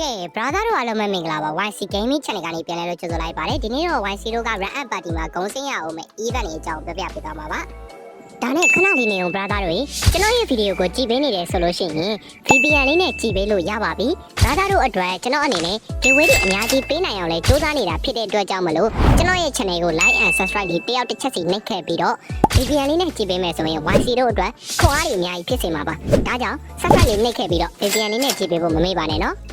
ကဲ brother တို့အားလုံးပဲမင်္ဂလာပါ YC Gaming Channel ကနေပြန်လဲလို့ကြိုဆိုလိုက်ပါတယ်ဒီနေ့တော့ YC တို့က Run Up Party မှာဂုံးစင်းရအောင်မယ် event တွေအကြောင်းပြပြပေးသွားမှာပါဒါနဲ့ခဏလေးနေအောင် brother တို့ရေကျွန်တော်ရဲ့ဗီဒီယိုကိုကြည့်ပေးနေတယ်ဆိုလို့ရှိရင် VPN လေးနဲ့ကြည့်ပေးလို့ရပါပြီ brother တို့အတွက်ကျွန်တော်အနေနဲ့ giveaway တွေအများကြီးပေးနိုင်အောင်လဲစူးစမ်းနေတာဖြစ်တဲ့အတွက်ကြောင့်မလို့ကျွန်တော်ရဲ့ channel ကို like and subscribe ဒီတယောက်တစ်ချက်စီနှိပ်ခဲ့ပြီးတော့ VPN လေးနဲ့ကြည့်ပေးမယ်ဆိုရင် YC တို့အတွက်ခွန်အားတွေအများကြီးဖြစ်စေမှာပါဒါကြောင့်ဆက်ဆက်လေးနှိပ်ခဲ့ပြီးတော့ VPN လေးနဲ့ကြည့်ပေးဖို့မမေ့ပါနဲ့နော်ပ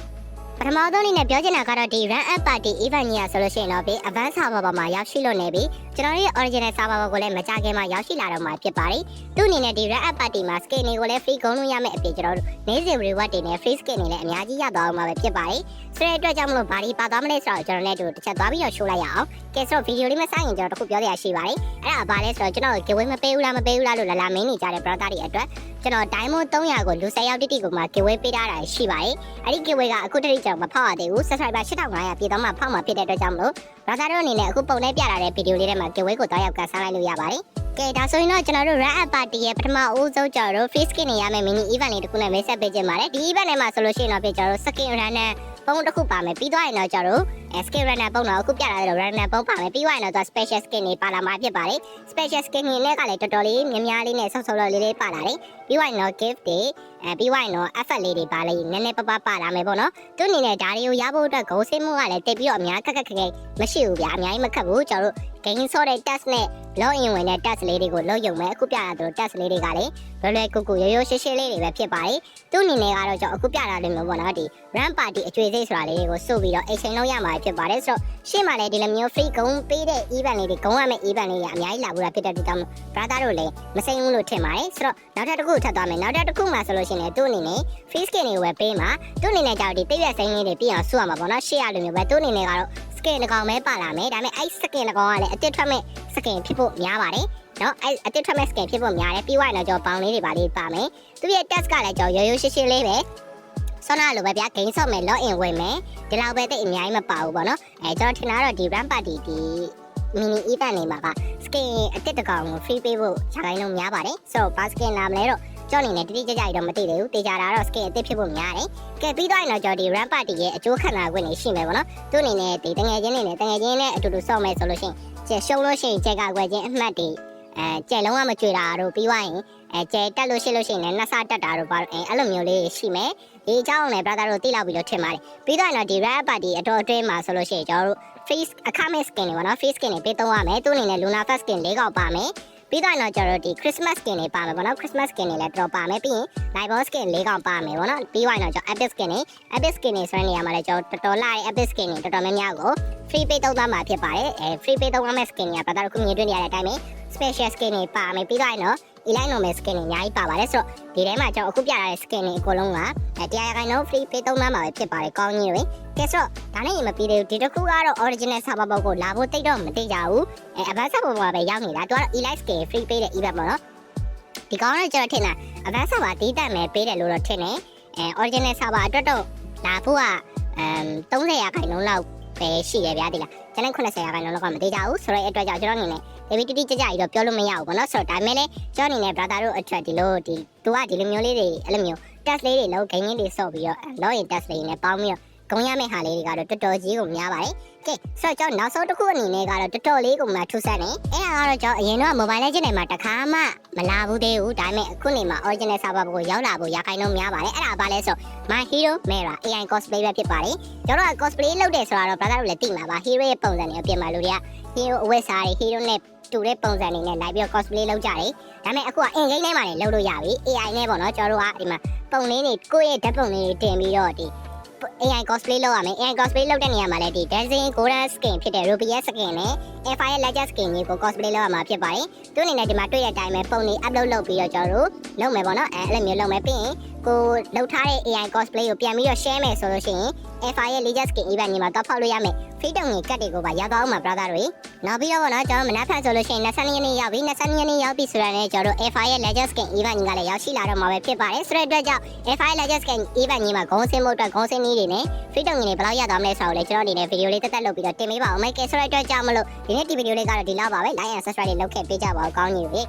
ထမဆုံးအနေနဲ့ပြောချင်တာကတော့ဒီ run up party event ကြီးอ่ะဆိုလို့ရှိရင်တော့ဒီ advance server ပေါ်မှာရောက်ရှိလို့နေပြီ ကျွန်တော်တို့ရဲ့ original server ပေါ်ကိုလည်းမကြခင်မှာရောက်ရှိလာတော့မှာဖြစ်ပါတယ်သူ့အနေနဲ့ဒီ run up party မှာ skin တွေကိုလည်း free ဂုဏ်လို့ရမယ့်အပြင်ကျွန်တော်တို့နေ့စဉ် reward တွေနဲ့ free skin တွေလည်းအများကြီးရသွားအောင်မှာပဲဖြစ်ပါတယ်ဆိုတဲ့အတွက်ကြောင့်မလို့ဘာဒီပါသွားမလဲဆိုတော့ကျွန်တော်လည်းတို့တစ်ချက်သွားပြီးတော့ show လိုက်ရအောင်ကဲဆိုတော့ video လေးမစရင်ကျွန်တော်တခုပြောရရှိပါတယ်အဲ့ဒါဘာလဲဆိုတော့ကျွန်တော် giveaway မပေးဘူးလားမပေးဘူးလားလို့လာလာမင်းနေကြတဲ့ brother တွေအတွက်ကျွန်တော် diamond 300ကိုလူ10ယောက်တိတိကိုမှ giveaway ပေးထားတာရှိပါတယ်အဲ့ဒီ giveaway ကအခုတတိကျွန်တော်မဖောက်ရသေးဘူး subscriber 8500ပြည်တော့မှဖောက်မှာဖြစ်တဲ့အတွက်ကြောင့်မလို့ brother တို့အနေနဲ့အခုပုံနဲ့ပြလာတဲ့ video လေးထဲမှာ giveaway ကိုတော့ရောက်ကန်ဆန်းလိုက်လို့ရပါတယ်ကဲဒါဆိုရင်တော့ကျွန်တော်တို့ run up party ရဲ့ပထမအဦးဆုံးကျွန်တော်တို့ free skin နေရမယ့် mini event လေးတစ်ခုနဲ့မိတ်ဆက်ပေးခြင်းပါတယ်ဒီ event ထဲမှာဆိုလို့ရှိရင်တော့ကျွန်တော်တို့ skin run နဲ့ပုံတစ်ခုပါမယ်ပြီးသွားရင်တော့ကျွန်တော်တို့ skin runner ပုံတော့အခုပြလာတဲ့ runner ပုံပါမယ်ပြီးသွားရင်တော့ special skin တွေပါလာမှာဖြစ်ပါတယ် special skin တွေနဲ့ကလည်းတော်တော်လေးများများလေးနဲ့ဆောက်ဆောက်လေးလေးပါလာတယ်ပြီးသွားရင်တော့ gift တွေအဲပြီးသွားရင်တော့ effort လေးတွေပါလေနည်းနည်းပပပါလာမယ်ပေါ့နော်သူအနေနဲ့ဒါတွေကိုရဖို့အတွက်ဂုံးစင်းမှုကလည်းတိတ်ပြီးတော့အများခက်ခက်ခက်ခက်မရှိဘူးဗျာအများကြီးမခက်ဘူးကျွန်တော်တို့ gain ဆော့တဲ့ test နဲ့ log in ဝင်တဲ့ test လေးတွေကိုလုပ်ရုံပဲအခုပြရတဲ့ test လေးတွေကလည်းလွယ်လွယ်ကူကူရိုးရိုးရှင်းရှင်းလေးတွေပဲဖြစ်ပါတယ်သူအနေနဲ့ကတော့ကျွန်တော်အခုပြတာလေးမျိုးပေါ့နော်ဒီ run party အကျွေးစိတ်ဆိုတာလေးတွေကိုစုပြီးတော့ exchange လုပ်ရမှာဖြစ်ပါတယ်ဆိုတော့ရှေ့မှာလည်းဒီလိုမျိုး free ဂုံးပေးတဲ့ event လေးတွေဂုံးရမယ့် event လေးတွေအများကြီးလာဘူးတာဖြစ်တဲ့အတွက်ကြောင့် brother တို့လည်းမစိမ့်ဘူးလို့ထင်ပါတယ်ဆိုတော့နောက်ထပ်တစ်ခုထပ်သွားမယ်နောက်ထပ်တစ်ခုမှဆိုလို့ရှိရင်သူ့အနေနဲ့ free skin တွေဝယ်ပေးမှာသူ့အနေနဲ့ကြောက်ဒီတိတ်ရက်စိမ့်လေးတွေပြအောင်စုရမှာပေါ့နော်ရှေ့ရလိုမျိုးပဲသူ့အနေနဲ့ကတော့ skin တစ်ကောင်ပဲပါလာမယ်ဒါပေမဲ့အဲ့ skin တစ်ကောင်ကလည်းအတစ်ထွက်မဲ့ skin ဖြစ်ဖို့များပါတယ်နော်အဲ့အတစ်ထွက်မဲ့ skin ဖြစ်ဖို့များတယ်ပြီးသွားရင်တော့ကျွန်တော်ပေါင်လေးတွေပါလေးပါမယ်သူရဲ့ test ကလည်းကျွန်တော်ရိုးရိုးရှင်းရှင်းလေးပဲ ဆောနာလိုပဲဗျာ gain ဆော့မယ် log in ဝင်မယ်ဒီလောက်ပဲတိတ်အများကြီးမပါဘူးပေါ့နော်အဲကျွန်တော်ထင်တာတော့ဒီ run party ဒီ mini event နေမှာက skin အတစ်တစ်ကောင်ကို free ပေးဖို့ခြာခိုင်းလုံးများပါတယ်ဆိုတော့ basket လာမလဲတော့ကြောင်းနေနဲ့တိတိကျကျကြီးတော့မသိသေးဘူးတေချာတာတော့ skin အတစ်ဖြစ်ဖို့များတယ်ကဲပြီးတော့ရင်တော့ကျွန်တော်ဒီ run party ရဲ့အကျိုးခံစား권နေရှိမယ်ပေါ့နော်သူအနေနဲ့ဒီတငယ်ချင်းနေနဲ့တငယ်ချင်းနဲ့အတူတူဆော့မယ်ဆိုလို့ရှိရင်ကျရှုံးလို့ရှိရင်ကျက်ကကွယ်ချင်းအမှတ်တွေ အဲကျက်လုံးဝမကြွေတာတို့ပြီးသွားရင်အဲကျဲတက်လို့ရှိလို့ရှိရင်လည်းနှစ်ဆတက်တာတို့ပါအဲအဲ့လိုမျိုးလေးရှိမယ်ဒီအကြောင်းလည်း brother တို့သိလောက်ပြီးတော့ထင်ပါတယ်ပြီးတော့ရင်တော့ဒီ rap party အတော်အတွင်းမှာဆိုလို့ရှိရင်ကျွန်တော်တို့ face အခမဲ့ skin တွေပေါ့နော် face skin တွေပေးသုံးရမယ်သူအနေနဲ့ Luna Fast skin ၄កောက်ပါမယ်ပြီးတော့တော့ကျွန်တော်ဒီ Christmas skin တွေပါမယ်ပေါ့နော် Christmas skin တွေလည်းတော်ပါမယ်ပြီးရင် Live Boss skin ၄កောက်ပါမယ်ပေါ့နော်ပြီးသွားရင်တော့ကျွန်တော် Epic skin တွေ Epic skin တွေဆိုတဲ့နေရာမှာလည်းကျွန်တော်တော်တော်လာတဲ့ Epic skin တွေတော်တော်များများကို free pay သုံးသွားမှာဖြစ်ပါတယ်အဲ free pay သုံးရမယ့် skin တွေကဘာသာတော့ခုမြင်တွေ့နေရတဲ့အတိုင်းပဲ special skin တွေပါမယ်ပြီးတော့ရင်တော့ Elite normal skin တွေအများကြီးပါပါတယ်ဆိုတော့ဒီထဲမှာကျွန်တော်အခုပြထားတဲ့ skin တွေအကုန်လုံးကအဲတရားရခိုင်နှုန်း free pay သုံးသွားမှာပဲဖြစ်ပါတယ်ကောင်းကြီးတွေကဲဆိုတော့ဒါနဲ့ရင်မပြီးသေးဘူးဒီတစ်ခုကတော့ original server ဘောက်ကိုလာဖို့တိတ်တော့မတိတ်ကြဘူးအဲ advanced server ဘောကပဲရောက်နေတာသူကတော့ Elite skin free pay တဲ့ event ပေါ့နော်ဒီကောင်ကတော့ကျွန်တော်ထင်တာ advanced server တီးတက်မယ်ပေးတယ်လို့တော့ထင်တယ်အဲ original server အတွက်တော့လာဖို့ကအမ်30ရာခိုင်နှုန်းလောက်ပဲရှိရဗျာဒီလားကျန်တဲ့80ရာခိုင်နှုန်းလောက်ကမတိတ်ကြဘူးဆိုတော့အဲ့အတွက်ကြောင့်ကျွန်တော်အနေနဲ့ ဒီတိတိကျကျကြီးတော့ပြောလို့မရဘူးပေါ့နော်ဆိုတော့ဒါပေမဲ့လည်းကျွန်တော်အနေနဲ့ brother တို့အတွက်ဒီလိုဒီသူကဒီလိုမျိုးလေးတွေအဲ့လိုမျိုး test လေးတွေလုပ် gain လေးတွေဆော့ပြီးတော့ login test လေးနဲ့ပေါင်းပြီးတော့ဂုံရမယ့်ဟာလေးတွေကတော့တော်တော်ကြီးကိုများပါတယ်ကဲဆိုတော့ကျွန်တော်နောက်ဆုံးတစ်ခုအနေနဲ့ကတော့တော်တော်လေးကိုမှထူးဆန်းနေအဲ့ဒါကတော့ကျွန်တော်အရင်တော့ mobile legend တွေမှာတခါမှမလာဘူးသေးဘူးဒါပေမဲ့အခုနေမှာ original server ကိုရောက်လာဖို့ရခိုင်တော့များပါတယ်အဲ့ဒါဘာလဲဆို my hero mera ai cosplay ပဲဖြစ်ပါတယ်ကျွန်တော်က cosplay လုပ်တယ်ဆိုတော့ brother တို့လည်းသိမှာပါ hero ရဲ့ပုံစံတွေအပြင်မှာလူတွေက hero အဝတ်စားတွေ hero နဲ့ တူတဲ့ပုံစံတွေနဲ့လိုက်ပြီးတော့ cosplay လုပ်ကြတယ်ဒါပေမဲ့အခုကအင်ဂိမ်းထဲမှာလည်းလုပ်လို့ရပြီ AI နဲ့ပေါ့နော်ကျွန်တော်တို့ကဒီမှာပုံလေးတွေကိုယ့်ရဲ့ဓာတ်ပုံလေးတွေတင်ပြီးတော့ဒီ AI cosplay လုပ်ရမယ် AI cosplay လုပ်တဲ့နေရာမှာလည်းဒီ dancing golden skin ဖြစ်တဲ့ ruby skin နဲ့ Fire ရဲ့ legend skin ကြီးကို cosplay လုပ်ရမှာဖြစ်ပါတယ်သူအနေနဲ့ဒီမှာတွေ့တဲ့အတိုင်းပဲပုံလေး upload လုပ်ပြီးတော့ကျွန်တော်တို့လုပ်မယ်ပေါ့နော်အဲအဲ့လိုမျိုးလုပ်မယ်ပြီးရင် ကိုလုပ်ထားတဲ့ AI cosplay ကိုပြန်ပြီးတော့ share မယ်ဆိုလို့ရှိရင် Fire ရဲ့ legend skin event ကြီးမှာတော့ဖောက်လို့ရမယ် freedom ကြီးကတ်တွေကိုပါရသွားအောင်ပါ brother တွေနောက်ပြီးတော့ပေါ့နော်ကျွန်တော်မနက်ဖြန်ဆိုလို့ရှိရင်22ရက်နေ့ရောက်ပြီ22ရက်နေ့ရောက်ပြီဆိုတော့လည်းကျွန်တော်တို့ Fire ရဲ့ legend skin event ကြီးကလည်းရောက်ရှိလာတော့မှာပဲဖြစ်ပါတယ်ဆိုတဲ့အတွက်ကြောင့် Fire legend skin event ကြီးမှာဂုံးစင်းဖို့အတွက်ဂုံးစင်းနည်းတွေနဲ့ freedom ကြီးတွေဘယ်လောက်ရသွားမလဲဆိုတော့လေကျွန်တော်ဒီနေ့ဗီဒီယိုလေးတက်တက်လုပ်ပြီးတော့တင်ပေးပါအောင်မယ်ကဲဆိုတဲ့အတွက်ကြောင့်မလို့ဒီနေ့ဒီဗီဒီယိုလေးကတော့ဒီလောက်ပါပဲ like and subscribe လေးလုပ်ခဲ့ပေးကြပါဦးကောင်းကြီးတွေ